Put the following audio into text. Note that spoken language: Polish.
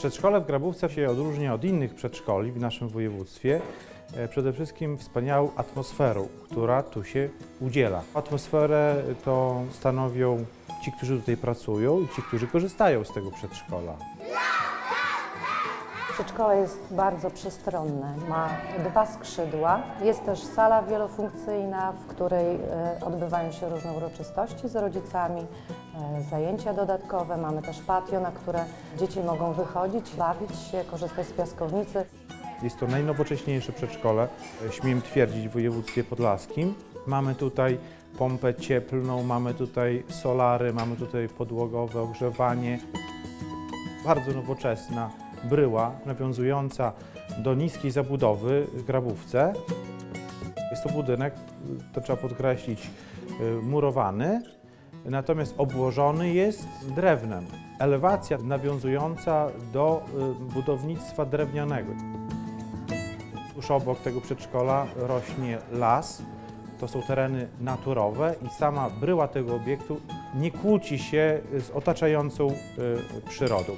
Przedszkole w Grabówce się odróżnia od innych przedszkoli w naszym województwie e, przede wszystkim wspaniałą atmosferą, która tu się udziela. Atmosferę to stanowią ci, którzy tutaj pracują i ci, którzy korzystają z tego przedszkola. Przedszkole jest bardzo przestronne. Ma dwa skrzydła. Jest też sala wielofunkcyjna, w której e, odbywają się różne uroczystości z rodzicami, e, zajęcia dodatkowe. Mamy też patio, na które dzieci mogą wychodzić, bawić się, korzystać z piaskownicy. Jest to najnowocześniejsze przedszkole, śmiem twierdzić, w województwie podlaskim. Mamy tutaj pompę cieplną, mamy tutaj solary, mamy tutaj podłogowe ogrzewanie. Bardzo nowoczesna bryła nawiązująca do niskiej zabudowy w Grabówce. Jest to budynek, to trzeba podkreślić, y, murowany, natomiast obłożony jest drewnem. Elewacja nawiązująca do y, budownictwa drewnianego. Tuż obok tego przedszkola rośnie las. To są tereny naturowe i sama bryła tego obiektu nie kłóci się z otaczającą y, przyrodą.